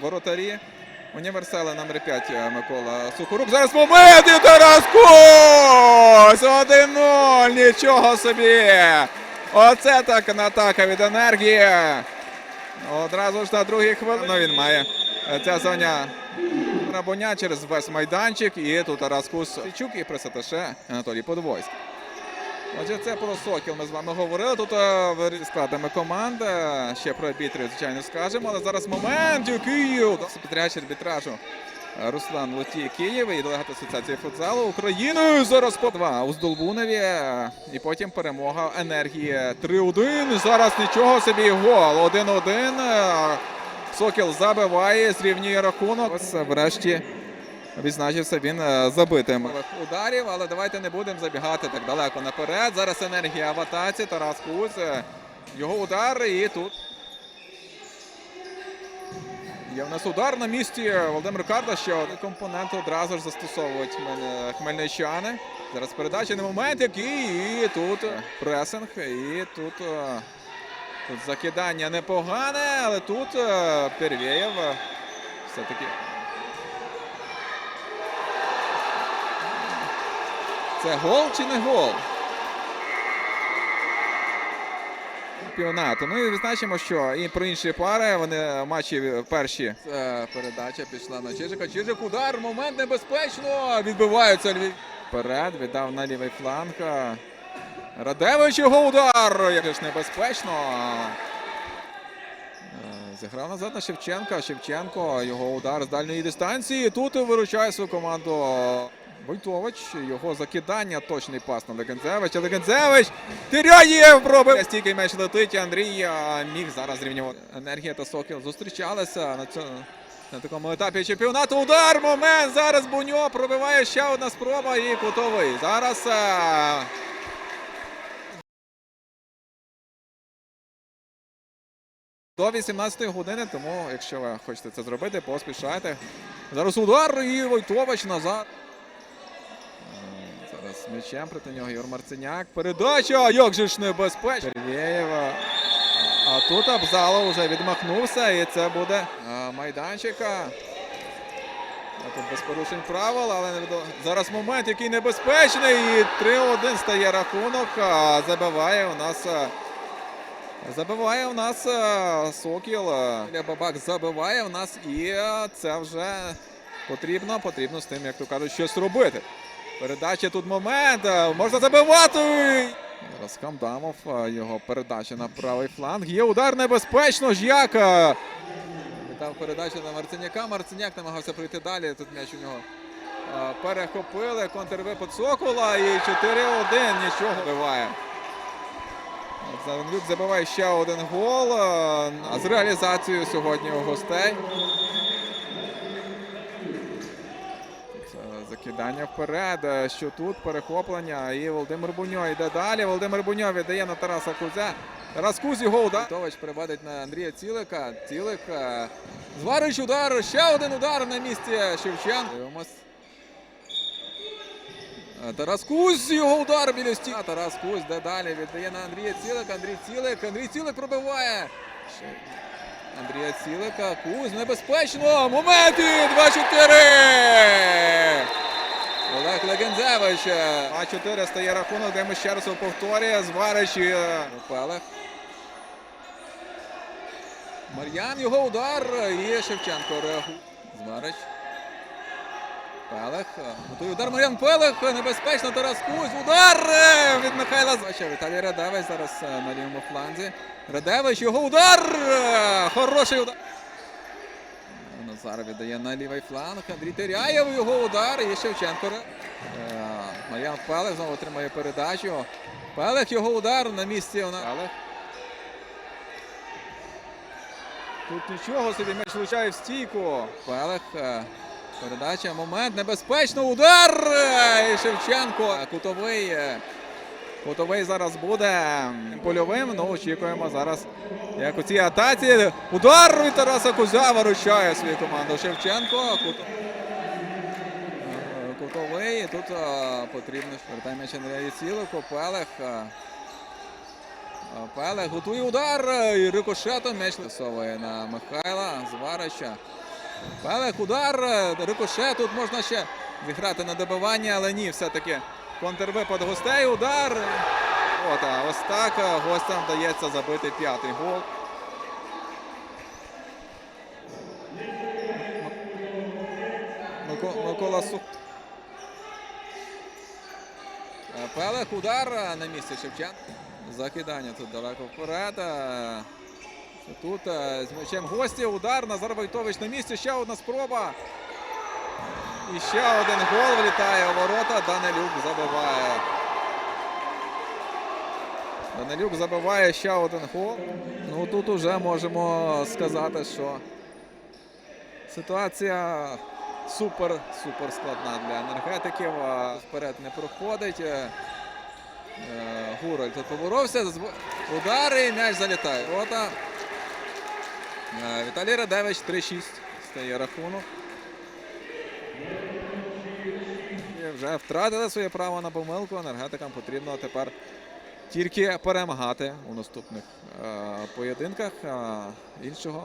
воротарі. Універсали номер 5 Микола Сухорук. Зараз момент і Тарас Кось! 1-0! Нічого собі! Оце так атака від енергії. Одразу ж на другій хвилині Ну, він має е, ця зоня Рабоня через весь майданчик. І тут Тарас Кус Чук і пресаташе Анатолій Подвойський. Отже, це про Сокіл ми з вами говорили. Тут е, складами команд. Е, Ще про арбітрів, звичайно, скажемо. Але зараз момент у Київ. Секретаряч арбітражу Руслан Лотій Київ і делегат Асоціації футзалу України. Зараз по два у Здолбунові. е, І потім перемога енергії 3-1. Зараз нічого собі гол. 1-1. Е, Сокіл забиває, зрівнює рахунок. Ось врешті Відзначився він е, забитим ударів, але давайте не будемо забігати так далеко наперед. Зараз енергія в атаці. Тарас Куз. е, Його удар і тут. Є в нас удар на місці Володимир Карда. Один компонент одразу ж застосовують хмельничани. Зараз передача на момент, який і тут пресинг. І тут, е, тут закидання непогане, але тут Первєєв все-таки. Це гол чи не гол? Чемпіонату. Ну і відзначимо, що і про інші пари. Вони матчі перші. Це передача пішла на Чижика. Чижик удар. Момент небезпечно. Відбиваються Львів. Вперед. Віддав на лівий фланг. Радевич його удар. Як ж небезпечно. Е, Зіграв назад на Шевченка. Шевченко. Його удар з дальньої дистанції. Тут виручає свою команду. Войтович, його закидання, точний пас на Легензевича. Легензевич Тиряєв пробив. Стільки м'яч летить. Андрій міг зараз зрівнювати. Енергія та Сокіл зустрічалися на цьому. На такому етапі чемпіонату удар, момент. Зараз Буньо пробиває ще одна спроба і кутовий. Зараз до 18 години, тому якщо ви хочете це зробити, поспішайте. Зараз удар і Войтович назад. М'ячем проти нього Ігор Марциняк. Передача! Як же ж небезпечно! Сергєєва. А тут Абзалов вже відмахнувся, і це буде майданчика. А Тут без порушень правил, але зараз момент, який небезпечний. І 3-1 стає рахунок. А Забиває у нас. Забиває у нас Сокіл. Бабак забиває у нас, і це вже потрібно, потрібно з тим, як то кажуть, щось робити. Передача тут момент. е, Можна забивати. Зараз Хамдамов. е, Його передача на правий фланг. Є удар небезпечно. Ж'яка. Віддав передачу на Марциняка. Марциняк намагався прийти далі. Тут м'яч у нього е, перехопили. Контрвипад Сокола. І 4-1. Нічого вбиває. Завенлюк забиває ще один гол. е, А з реалізацією сьогодні у гостей. Це закидання вперед. е, Що тут перехоплення. І Володимир Буньо йде далі. Володимир Буньо віддає на Тараса Кузя. Тарас Кузь його удар. Тович переводить на Андрія Цілика. Цілик. е, Зварич удар. Ще один удар на місці Шевченка. Дивимось. Е, Тарас Кузь, його удар біля стіни. Тарас Кузь, де далі віддає на Андрія Цілика. Андрій Цілик. Андрій Цілик пробиває. Андрія Цілика. Кузь небезпечно. Моменти 2-4. Олег Легензевич. 2-4 стає рахунок, де ми ще раз повторює. Зварич і е, Пелех. Мар'ян, його удар. І Шевченко реагує. Зварич. Пелех. Готує удар Мар'ян Пелех. Небезпечно Тарас Кузь. Удар е, від Михайла Звача. Віталій Радевич зараз е, на лівому фланзі. Радевич, його удар. Е, Хороший удар. Назар віддає на лівий фланг. Андрій Теряєв, його удар. І Шевченко. Мар'ян Пелех знову отримає передачу. Пелех, його удар на місці. Пелех. Тут нічого собі м'яч влучає в стійку. Пелех. Передача, момент, небезпечно, удар! І Шевченко. Кутовий. е, Кутовий зараз буде польовим. Ну, очікуємо зараз. Як у цій атаці. Удар від Тараса Кузя виручає свою команду. Шевченко. Кут... Е, Кутовий. І Тут е, потрібно вертає м'яч Андрія Цілико. Пелех. Пелех готує удар. І рикошетом м'яч висовує на Михайла Зварича. Пелех удар. е, Рикоше. Тут можна ще зіграти на добивання, але ні, все-таки контрвипад гостей. Удар. От, а ось так е, гостям вдається забити п'ятий гол. Мико- Микола Сух. Е, Пелех удар на місці Шевченка. Закидання тут далеко вперед. Тут е, з м'ячем гості. Удар. Назар Войтович на місці. Ще одна спроба. І ще один гол влітає у ворота. Данилюк забиває. Данилюк забиває ще один гол. Ну тут уже можемо сказати, що ситуація супер супер складна для енергетиків. Вперед не проходить. Е, е, Гураль тут поборовся. Удари, і м'яч залітає. Ота. Віталій Радевич 3-6 стає рахунок. І вже втратили своє право на помилку. Енергетикам потрібно тепер тільки перемагати у наступних е, поєдинках. Е, іншого